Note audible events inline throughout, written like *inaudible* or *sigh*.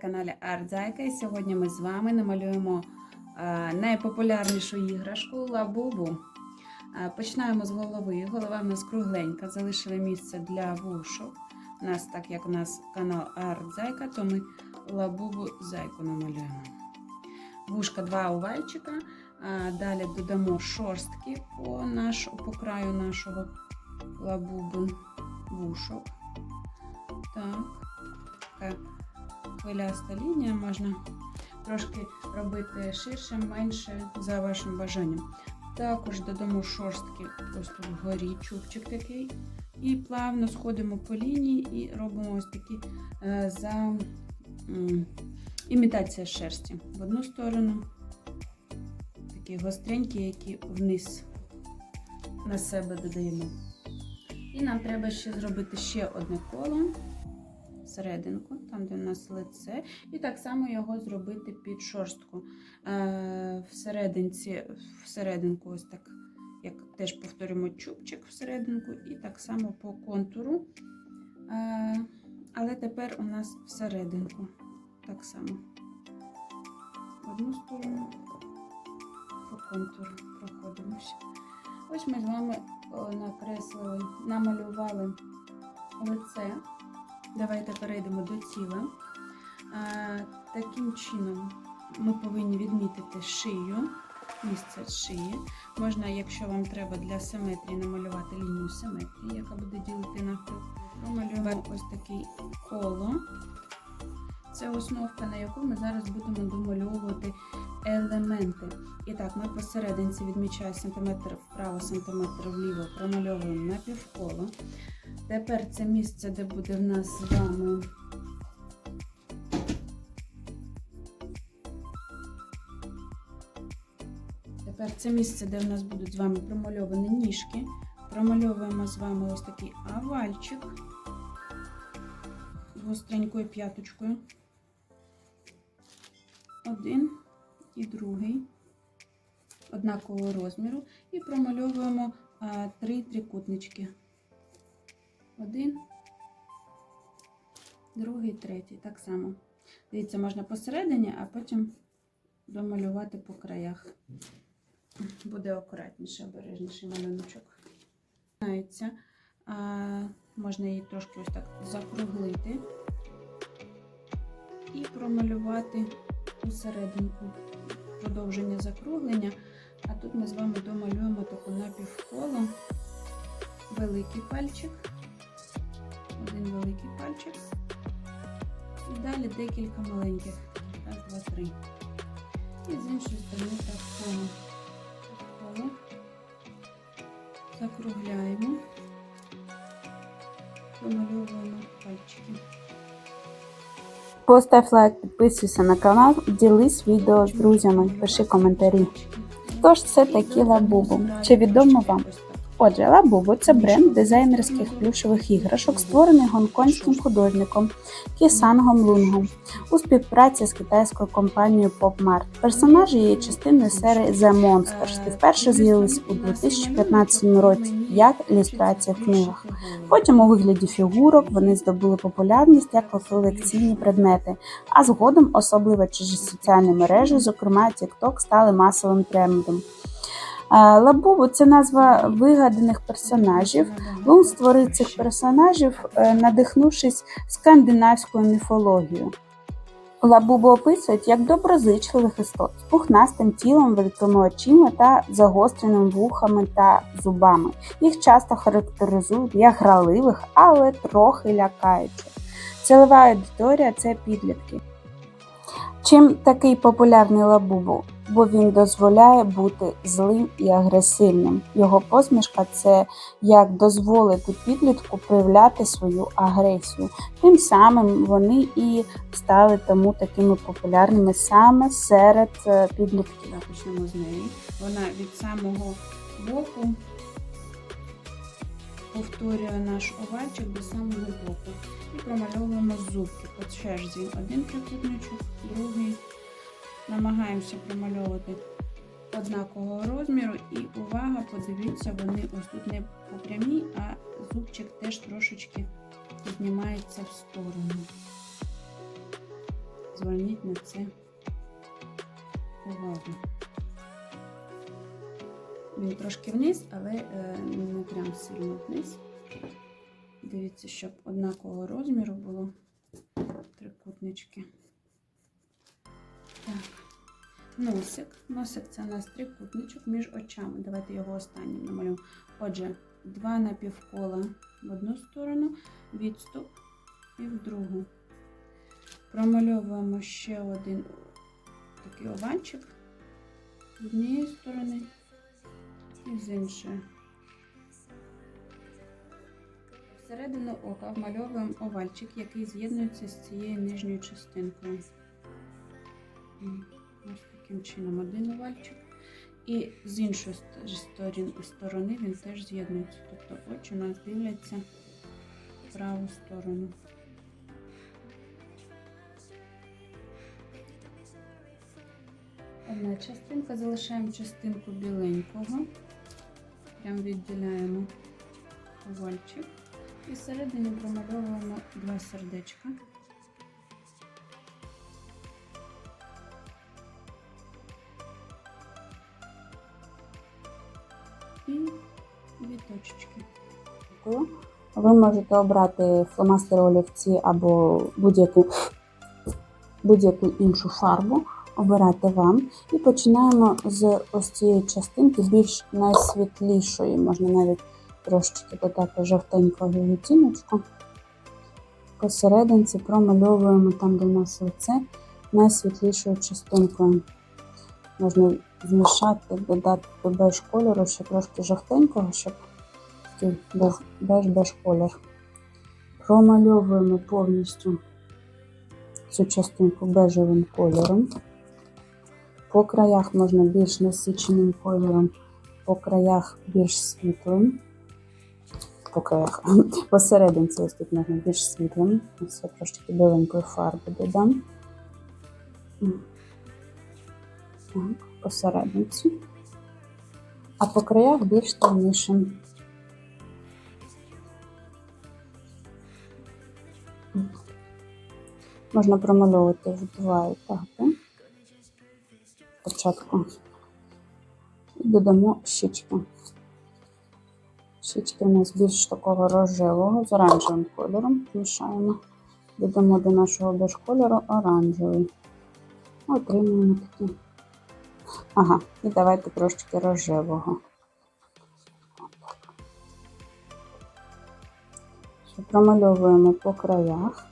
каналі Артзайка і сьогодні ми з вами намалюємо е, найпопулярнішу іграшку лабубу. Е, Починаємо з голови. Голова в нас кругленька, залишили місце для вушок. У нас, так як у нас канал Артзайка, то ми лабубу зайку намалюємо. Вушка два овальчика. Е, Далі додамо шорстки по, наш, по краю нашого лабуби вушок. Так, хвиляста лінія можна трошки робити ширше, менше за вашим бажанням. Також додамо шорстки тут вгорі, чубчик такий. І плавно сходимо по лінії і робимо ось такі е, за м, імітація шерсті. В одну сторону такі гостренькі, які вниз на себе додаємо. І нам треба ще зробити ще одне коло серединку, там, де у нас лице, і так само його зробити під шорстку. Е, всерединці, всерединку, ось так, як теж повторюємо чубчик всерединку, і так само по контуру. Е, але тепер у нас всерединку. Так само. В одну сторону по контуру проходимося. Ось ми з вами накреслили, намалювали лице. Давайте перейдемо до тіла. Е, таким чином ми повинні відмітити шию, місце шиї. Можна, якщо вам треба для симетрії, намалювати лінію симетрії, яка буде ділити навпіл. Промалюємо ось такий коло. Це основка, на яку ми зараз будемо домальовувати елементи. І так, ми посерединці відмічаємо сантиметр вправо, сантиметр вліво, промальовуємо напівколо. Тепер це місце, де буде в нас з вами Тепер це місце, де в нас будуть з вами промальовані ніжки. Промальовуємо з вами ось такий овальчик гостренькою п'яточкою. Один і другий однакового розміру. І промальовуємо а, три трикутнички. Один, другий, третій. Так само. Дивіться, можна посередині, а потім домалювати по краях. Буде акуратніше, обережніший малюночок. Можна її трошки ось так закруглити і промалювати усерединку продовження закруглення. А тут ми з вами домалюємо таку напівколо, великий пальчик, один великий пальчик. І далі декілька маленьких. Раз, два, три. І з іншої сторони так само. Закругляємо, промальовуємо пальчики. Постав лайк, підписуйся на канал, ділись відео з друзями, пиши коментарі. Хто ж це такі лабубу? Чи відомо вам? Отже, Лабубу це бренд дизайнерських плюшевих іграшок, створений гонконгським художником Кісангом Лунгом у співпраці з китайською компанією PopMart. Персонажі є частиною серії The Monsters і вперше з'явились у 2015 році як ілюстрація в книгах. Потім у вигляді фігурок вони здобули популярність як колекційні предмети, а згодом особливо через соціальні мережі, зокрема TikTok, стали масовим трендом. Е, Лабубу це назва вигаданих персонажів. Лун створив цих персонажів, е, надихнувшись скандинавською міфологією. Лабубу описують як доброзичливих істот з пухнастим тілом, великими очима та загостреними вухами та зубами. Їх часто характеризують як граливих, але трохи лякаючих. Цілова аудиторія це підлітки. Чим такий популярний лабубу? Бо він дозволяє бути злим і агресивним. Його посмішка це як дозволити підлітку проявляти свою агресію. Тим самим вони і стали тому такими популярними саме серед е, підлітків. Почнемо з неї. Вона від самого боку повторює наш овальчик до самого боку. І промальовуємо зубки по черзі. Один трикутничок, другий. Намагаємося промальовувати однакового розміру. І увага, подивіться, вони ось тут не по прямій, а зубчик теж трошечки піднімається в сторону. зверніть на це увагу. Він трошки вниз, але е, не прям сильно вниз. Дивіться, щоб однакового розміру було трикутнички. Так. Носик. Носик це у нас трикутничок між очами. Давайте його останнім намалюємо. Отже, два напівкола в одну сторону, відступ і в другу. Промальовуємо ще один такий овальчик з однієї сторони і з іншої. Всередину ока вмальовуємо овальчик, який з'єднується з цією нижньою частинкою. Ось таким чином один овальчик. І з іншої сторони він теж з'єднується. Тобто очі у нас дивляться в праву сторону. Одна частинка, залишаємо частинку біленького, прям відділяємо овальчик і всередині промальовуємо два сердечка. Точечки. Ви можете обрати фломастер олівці або будь-яку будь-яку іншу фарбу, обирати вам. І починаємо з ось цієї частинки, більш найсвітлішої, можна навіть трошечки додати жовтенького відтіночку. Посерединці промальовуємо там, де у нас лице, найсвітлішою частинкою. Можна змішати, додати до беж кольору ще трошки жовтенького, щоб такий був беж-беж колір. Промальовуємо повністю цю частинку бежевим кольором. По краях можна більш насиченим кольором, по краях більш світлим. По краях, *laughs* посерединці ось тут можна більш світлим. Ось я трошки біленької фарби додам. Так, посерединці. А по краях більш темнішим. Можна промальовувати в два етапи. Спочатку і додамо щічки. Щічки у нас більш такого рожевого з оранжевим кольором. Змішаємо. Додамо до нашого беж кольору оранжевий. Отримуємо такі. Ага, і давайте трошки рожевого. Промальовуємо по краях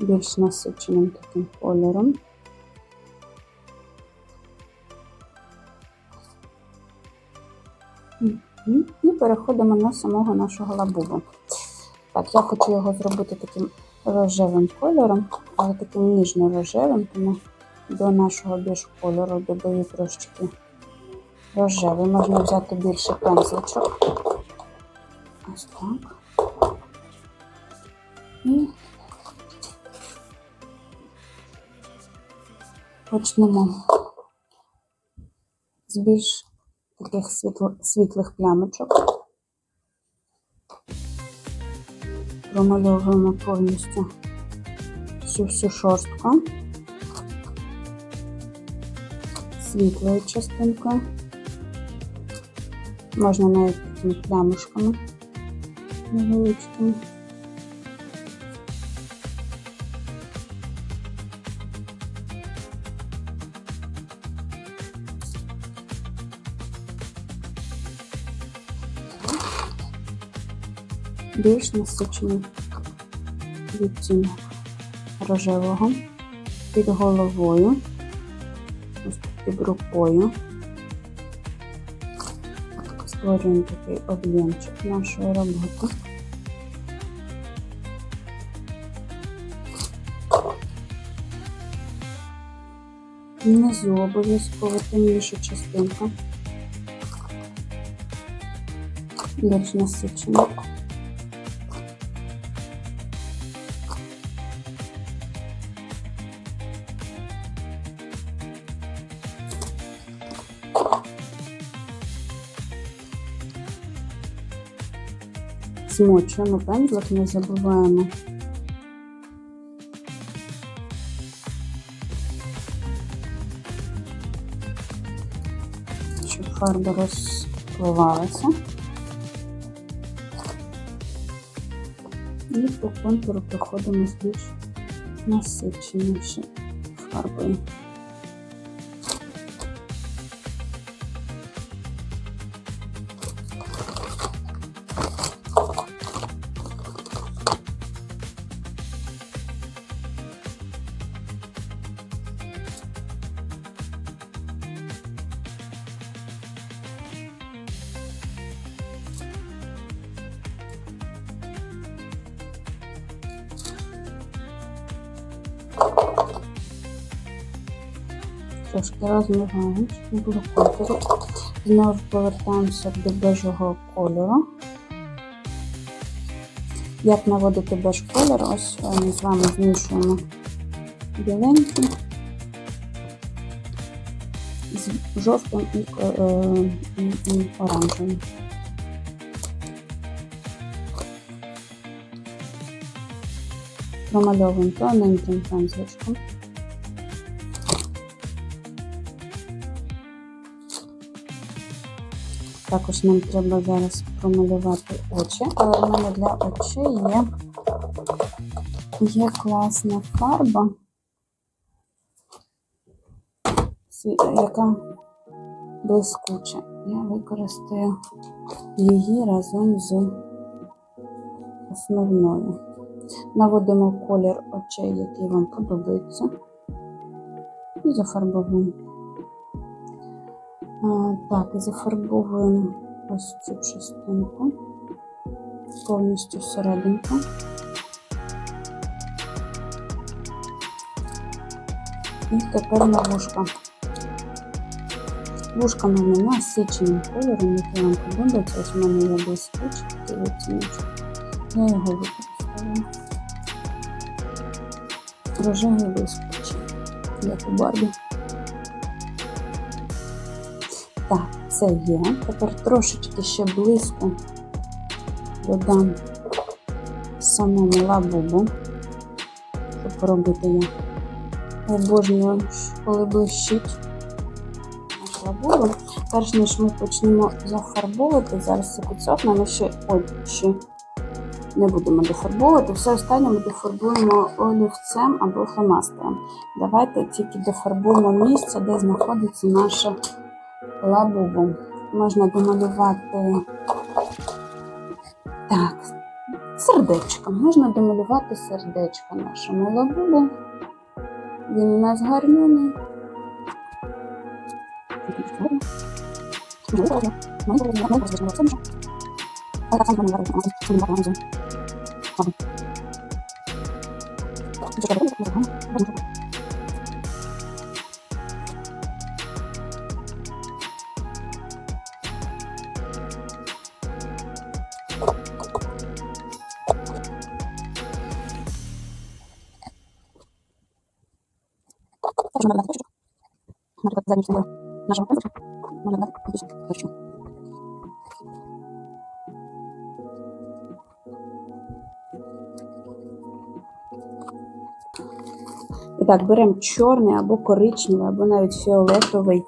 більш насиченим таким кольором. І переходимо на самого нашого лабубу. Так, я хочу його зробити таким рожевим кольором, але таким ніжно-рожевим, тому до нашого більш кольору додаю трошечки рожевий. Можна взяти більше пензличок. Ось так. І почнемо з більш таких світло, світлих плямочок. Промальовуємо повністю всю всю шорстку світлою частинкою. Можна навіть такими плямушками невеличкими. Більш насичений відтінок рожевого під головою, ось під рукою. Створюємо такий об'ємчик нашої роботи. Внизу обов'язково темніша частинка. Більш насичена. змочуємо пензлик, не забуваємо. Щоб фарба розпливалася. І по контуру проходимо з більш насиченішою фарбою. Трошки розмиваємо, щоб контуру. Знову повертаємося до бежого кольору. Як наводити беж кольор? Ось ми з вами змішуємо біленький з жовтим і, е, і, і оранжевим. Промальовуємо тоненьким пензличком. Також нам треба зараз промалювати очі, але в мене для очей є, є класна фарба, яка блискуча. Я використаю її разом з основною. Наводимо колір очей, який вам подобається, і зафарбовуємо. Так, зафарбовуємо ось цю частинку, повністю серединку. І тепер на вушка. Вушка в мене насиченим кольором, який вам подобається. Ось у мене є блискучий такий. Я його використовую. Рожевий блискучий, як у Барбі. Так, це є. Тепер трошечки ще близько додам самому лабубу, щоб поробити я обожнюю, коли блищить наш лабубу. Перш ніж ми почнемо зафарбовувати, зараз це підсохне, ми ще очі не будемо дофарбовувати. Все останнє ми дофарбуємо олівцем або фломастером. Давайте тільки дофарбуємо місце, де знаходиться наша лабубу. Можна домалювати так, сердечко. Можна домалювати сердечко нашому лабубу. Він у нас гарнюний. І так, беремо чорний або коричневий, або навіть фіолетовий,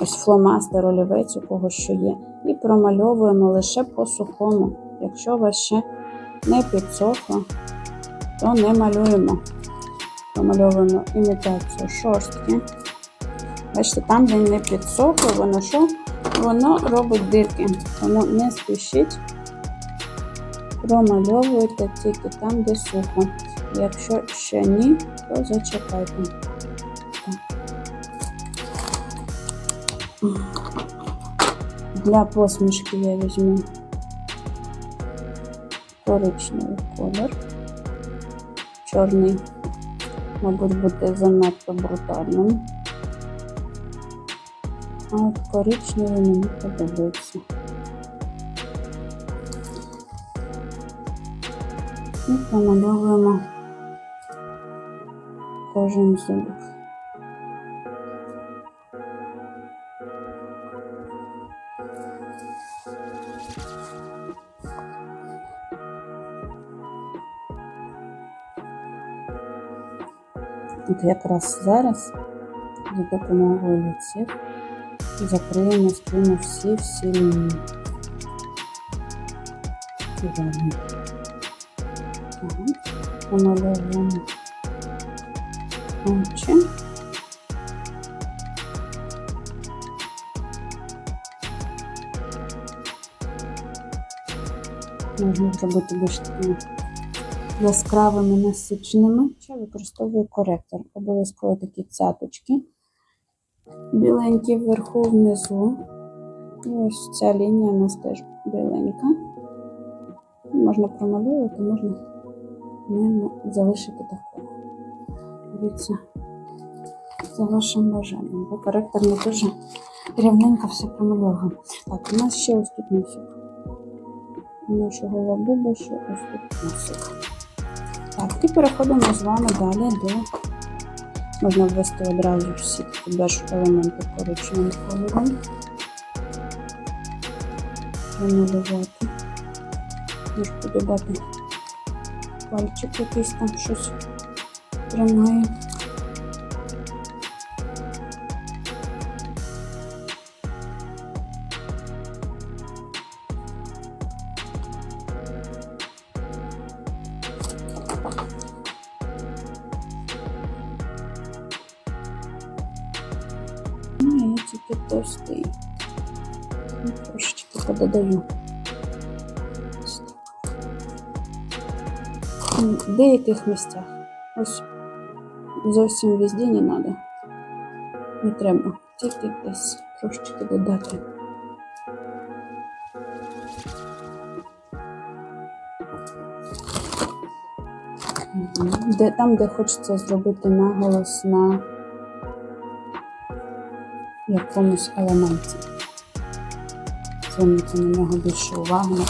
ось фломастер, олівець, у кого що є. І промальовуємо лише по сухому. Якщо у вас ще не підсохло, то не малюємо. Промальовуємо імітацію шорстки. Бачите, там, де не підсохло, воно що? Воно робить дирки. Тому не спішіть, промальовуйте тільки там, де сухо. Якщо ще ні, то зачекайте. Для посмішки я візьму коричневий колір. Чорний, мабуть, бути занадто брутальним. А от коричневий мені подобається. І промальовуємо кожен зубик. От якраз зараз за допомогою лиців закриємо, скриємо всі-всі лінії. Ідеально. Так, помальовуємо очі. Можна зробити більш такими яскравими насиченими. Ще використовую коректор. Обов'язково такі цяточки. Біленькі вверху, внизу. І ось ця лінія у нас теж біленька. Можна промалювати, можна залишити такою. Дивіться, за вашим бажанням. Бо коректор не дуже рівненько все промальовує. Так, у нас ще ось тут носик. Нашого лабуба ще ось тут носик. Так, і переходимо з вами далі до. Можна ввести одразу всі беж елементи коричневим кольором. Намалювати. Може подобати пальчик якийсь там щось тримає. Товстий. Ну, Трошечки пододаю. В деяких місцях. Ось зовсім везде не треба. Не треба. Тільки десь трошечки додати. Де, там, де хочеться зробити наголос на якомусь елементі. Звернути на нього більше уваги.